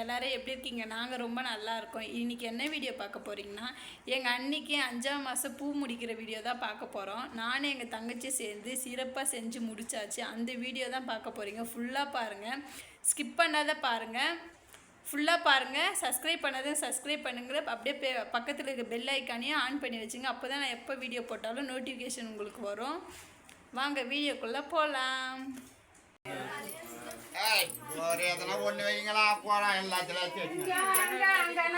எல்லோரும் எப்படி இருக்கீங்க? நாங்கள் ரொம்ப நல்லா இருக்கோம். இன்றைக்கி என்ன வீடியோ பார்க்க போகிறீங்கன்னா எங்கள் அன்னைக்கு அஞ்சாம் மாதம் பூ முடிக்கிற வீடியோ தான் பார்க்க போகிறோம் நானும் எங்கள் தங்கச்சி சேர்ந்து சிறப்பாக செஞ்சு முடிச்சாச்சு. அந்த வீடியோ தான் பார்க்க போகிறீங்க ஃபுல்லாக பாருங்கள் ஸ்கிப் பண்ணாத பாருங்கள் ஃபுல்லாக பாருங்கள் சப்ஸ்கிரைப் பண்ணாத சப்ஸ்கிரைப் பண்ணுங்கிற அப்படியே பே பக்கத்தில் இருக்க பெல் ஐக்கானையும் ஆன் பண்ணி வச்சுங்க. அப்போ தான் நான் எப்போ வீடியோ போட்டாலும் நோட்டிஃபிகேஷன் உங்களுக்கு வரும். வாங்க வீடியோக்குள்ளே போகலாம் ஒரு எதனா ஒண்ணு வைங்களா போறான் எல்லாத்துலயும் சேர்த்து.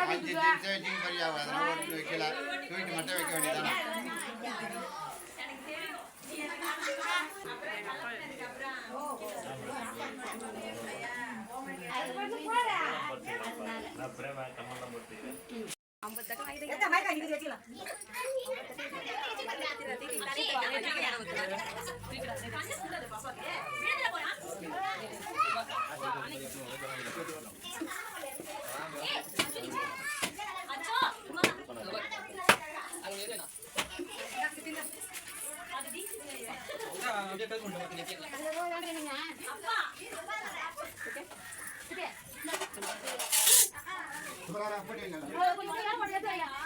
அஞ்சு வச்சுங்க பெரிய எதனா ஒண்ணு வைக்கல தூக்கிட்டு மட்டும் வைக்க வேண்டியதானே இல்லை ஒரே படி தான்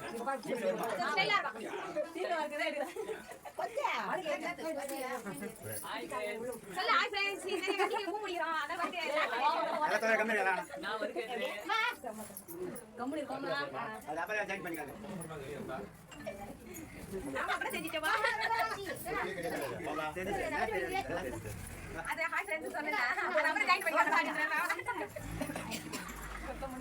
போட வேண்டியதா? மூஞ்சி காட்ட மாட்டேன்ற அவளுக்கு பத்திரா? இந்த பக்கம் அது அப்புறம் join பண்ணிக்காங்க. அப்புறம் நான் ஓடி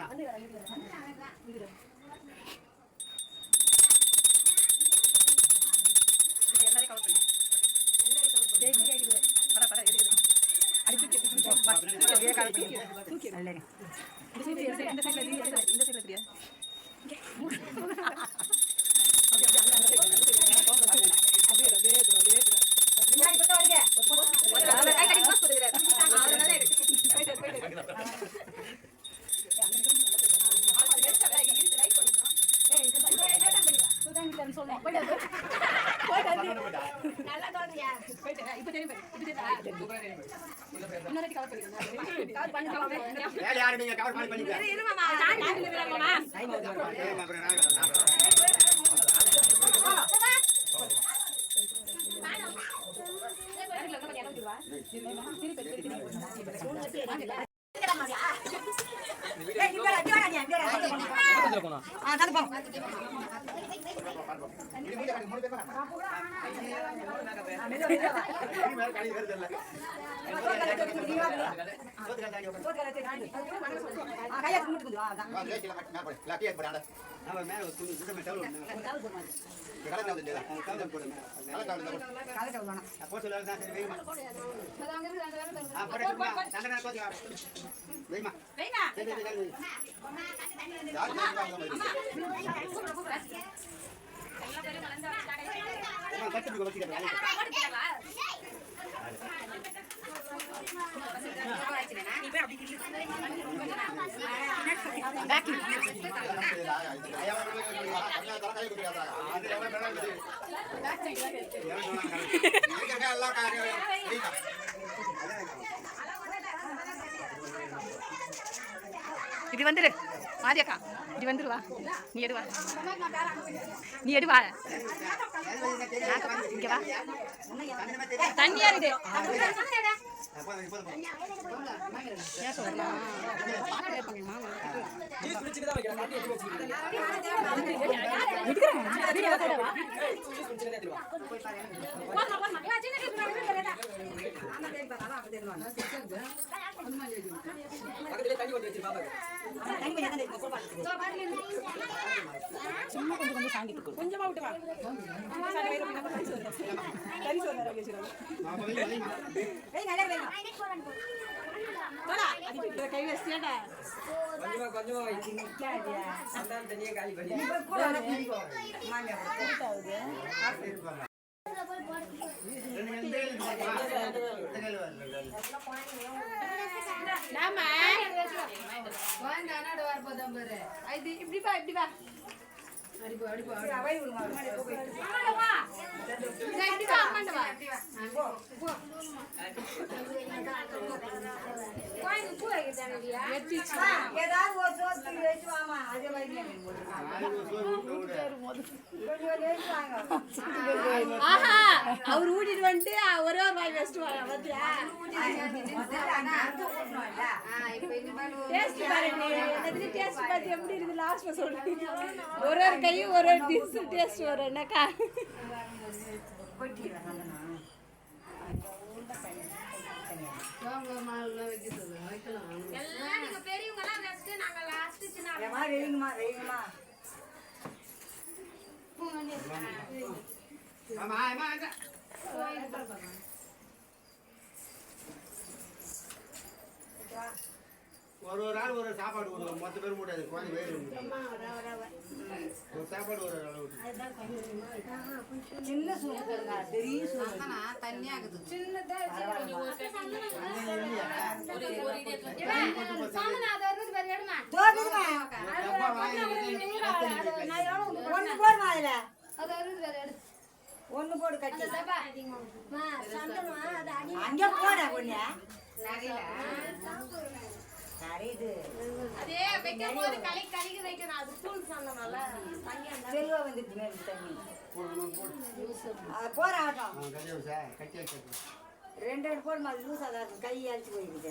நான் இது நம்ம மேல ஒரு துணி இந்த ஒண்ணு. இந்த கலர் வந்து இல்லையா? அந்த towel போடுங்க. கலர் இது வந்துரு. மாரியக்கா இப்படி வந்துருவா. நீ எடுவா நீ எடுவா இங்க வா. தண்ணியா இருக்கு ஏன் சொல்லலாம் சும்மா கொஞ்சம் கொஞ்சம் சாங்கிட்டு கொஞ்சமா விட்டு வா கை வச்சியாடா இப்படி வா வாமா அதே மாதிரி ஆஹா அவர் ஊட்டிட்டு வந்துட்டு ஒரே ஒரு வாய் வச்சுட்டு வாங்க பாத்தியா? டேஸ்ட் பாருங்க டேஸ்ட் பார்த்து எப்படி இருக்கு லாஸ்ட்ல சொல்றீங்க ஒரு ஒரு கையும் ஒரு ஒரு டிஷ் டேஸ்ட் வரும். என்னக்கா ஏமா ரெய்யுங்கம்மா ரெய்யுங்கம்மா ஆமா ஆமா அங்க. ஒரு ஒரு ஆள் ஒரு ஒரு சாப்பாடு கொடுக்கும் மொத்த பேர் முடியாது குழந்தை வேறு ஒரு சாப்பாடு ஒரு ஒரு அளவு சின்ன ஒண்ணு போடுமா அதுல ஒண்ணு போடு கட்டி அங்க போட பொண்ணு சரிது அதே வைக்கும் போது வைக்கணும். அது சொன்னனால செல்வா வந்துட்டு மேல தண்ணி. போற ஆட்டம் வச்சா ரெண்டு ரெண்டு போடுமா அது லூசா தான் இருக்கும். கை அழிச்சு போயிருக்கு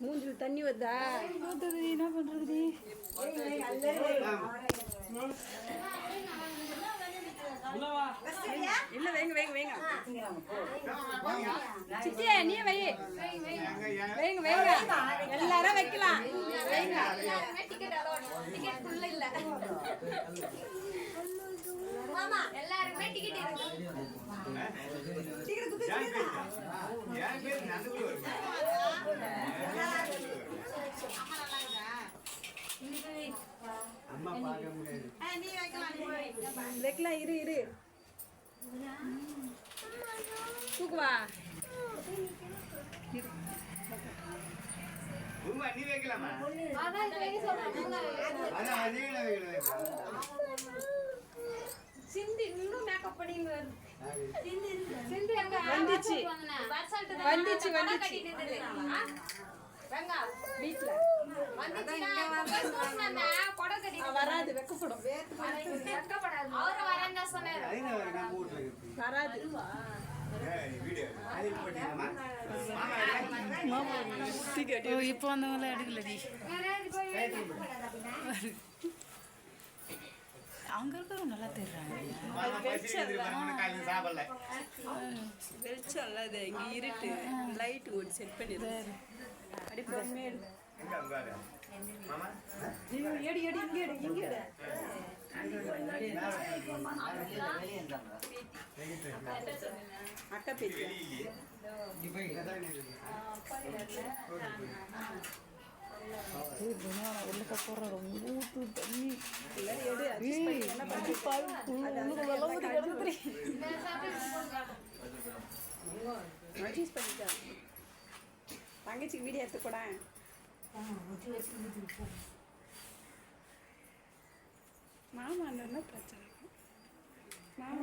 மூஞ்சில் தண்ணி வருதா? என்ன பண்றது இல்ல வைங்க வைங்க வைங்க. சிச்சி நீ வை. வைங்க வைங்க. எல்லாரும் வைக்கலாம். வைங்க. எல்லாருமே டிக்கெட் இருக்கு. என் பேர் அம்மா பார்க்க முடியாது வைக்கலாம் இரு இரு தூக்குவா உமா, நீ வைக்கலாமா அதான் அதான் வைக்கலாம் இன்னும் மேக்கப் பண்ணி வருது. வந்துச்சு. வந்துச்சு வந்துச்சு, வந்துச்சு. வெங்க வீட்டுல வராது வெக்கப்படும். வராது? இப்போ வந்தவங்களாம் எடுக்கலடி அங்க இருக்கிறவங்க நல்லா சாப்பிடல. வெளிச்சம் இல்ல அது இங்க இருட்டு. லைட் ஒரு செட் பண்ணிடு அப்படி பொறுமையா எடு. எடு எடு இங்க எடு இங்க எடு அக்கா பேச்சு வெளியிலே. இங்கதான் இருக்குது. உள்ளக்க போற ரொம்ப ஊத்து தண்ணி. தங்கச்சிக்கு வீடியோ எடுத்து கூட மாமா என்ன பிரச்சனை மாமா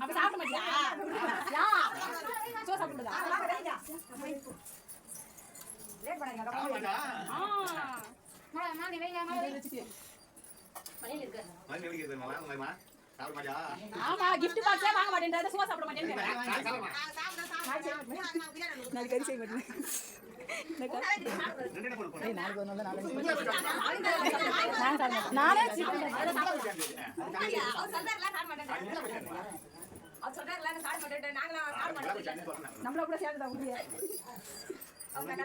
அப்ப சாப்பிட மாட்டியா யா சோ சாப்பிடுதா ஆமா gift பாக்ஸே வாங்க மாட்டேன்டா சும்மா சாப்பிட மாட்டேன்னு நாளைக்கு கறி செய்ய மாட்டேன். நான் சாப்பிட மாட்டேன். நானே chicken நம்மள கூட சேர்ந்து தான் முடியாது. கண்டிப்பா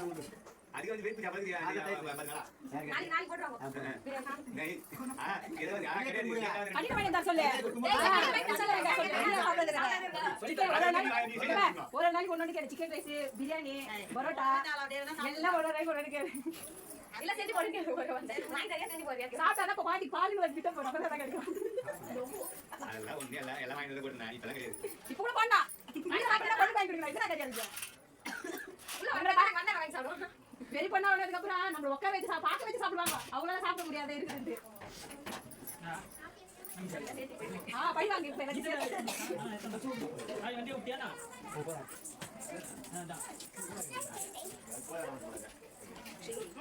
வாங்கி சொல்லு சிக்கன் ஒரு நாளைக்கு ஒரு நாளைக்கு சிக்கன் ரைஸ் பிரியாணி பரோட்டா எல்லாம் ஒரு நாளைக்கு ஒரு நாளைக்கு சாப்பிட்டா இப்போ பாட்டி பாலுக்கு வந்து கிட்ட போறோம் அப்பதான் கிடைக்கும் இப்போ கூட பண்ணா இதெல்லாம் கிடையாது பெரிய பண்ணா வந்ததுக்கு அப்புறம் நம்ம உட்கார வச்சு பார்க்க வச்சு சாப்பிடுவாங்க. அவங்களால சாப்பிட முடியாது இருக்குது ஆ பழி வாங்கி இப்ப எல்லாத்தையும்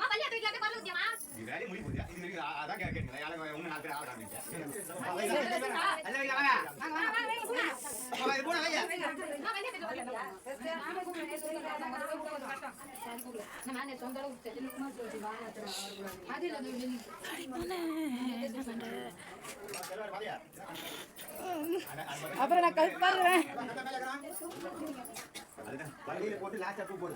அப்புறம் நான் கழுத்து பாருறேன் போட்டு லாஸ்டா பூ போடு.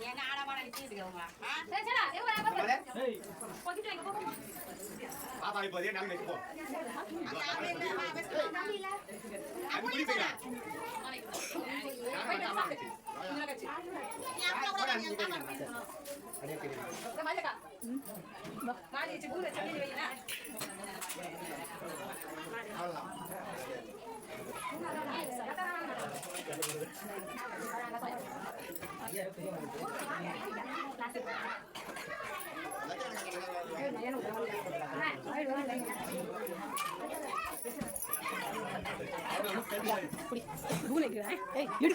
நான் பாப்பா இப்போ அதே நாள் வச்சுப்போ அது குடிப்பீங்க ஏய் இடு கை இடு சரி சரி சரி விடு விடு நான் வச்சிட்டேன் இப்பதான் வைக்கல ஜிவி கோம்ல எல்லாம் கூப்பிடு கூப்பிடு வா ஏய் எடு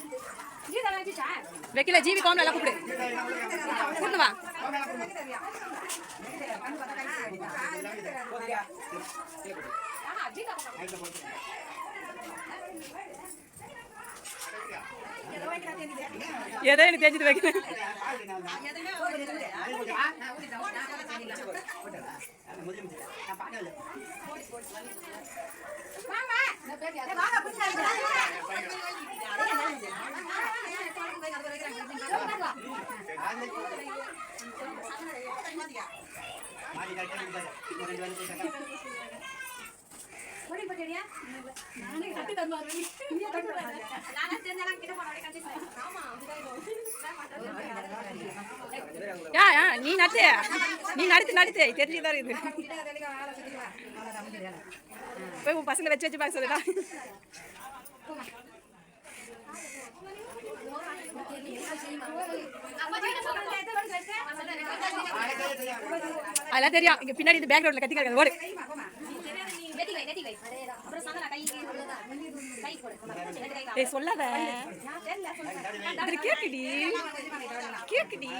வாங்க போடி போட்டியா நானே கட்டி தந்தாரு நீ எதை எனக்கு தேஞ்சிட்டு வைக்கிறேன் நீ நட்டு. நீ நடத்து நடத்து. தெரிஞ்சுதான் இருக்குது. போய் உன் பசங்களை வச்சு வச்சு பார்க்க சொல்லுடா. அதெல்லாம் தெரியும். இங்க பின்னாடி இந்த பேக் ரோட்ல கத்தி கிடக்குது. ஓடு நெத்தி வை நெத்தி வை அப்புறம் சந்தன கை கை போடு ரெண்டு கை ஏய் சொல்லாத. கேக்குடி. கேக்குடி.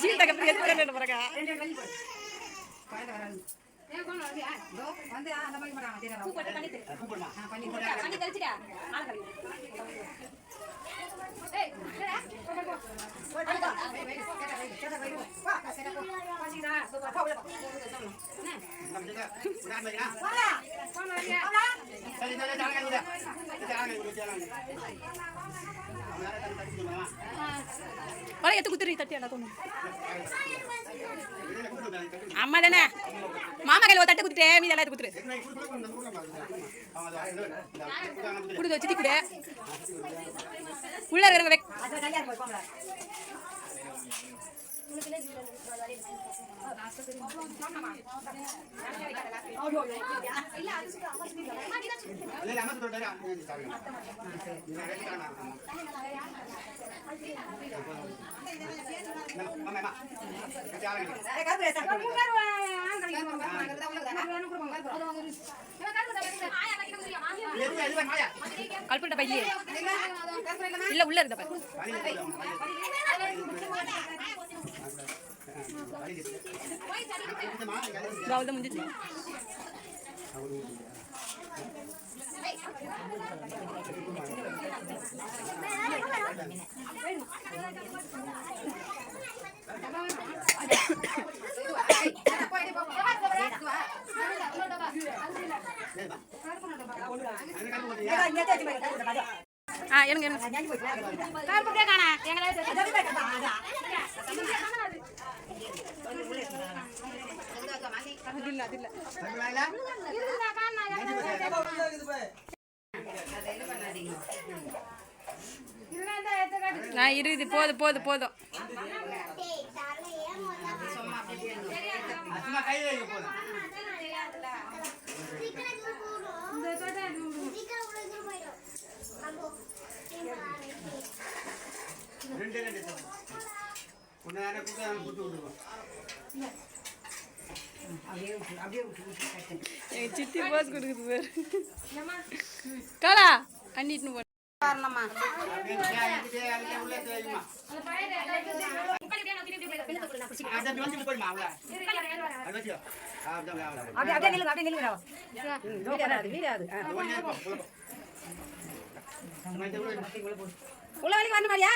ஜீன் தகப்பி எது பண்ண போறாங்க பூ போட்டு பண்ணி தரு பண்ணி தெளிச்சிடா ஆள கழுவி எத்து குத்துரு தட்டி அடா அம்மா தானே மாமா கையில் ஒரு தட்டு குத்துட்டே மீதி எல்லாம் குத்துரு குடுக்க வச்சு குடு உள்ள இருக்கிறவங்க வெக் கல்பட்ட பையிலே இல்ல உள்ள இருந்த பாரு அவ்வளோதான் முடிஞ்சிச்சு ஆ இருங்க கருப்பு காணா அது நான் இருக்குது போதும் போதும் போதும் ரெண்டு ரெண்டு ஒன்று நேரம் கொடுத்து கொடுத்து சித்தி போஸ் கொடுக்குது பேர் கலா அண்ணிட்டு போ அப்படியே அப்படியே நில்லுங்க அப்படியே நில்லுங்க வீடாது வீடாது உள்ள வரைக்கும் வரணும் மாதிரியா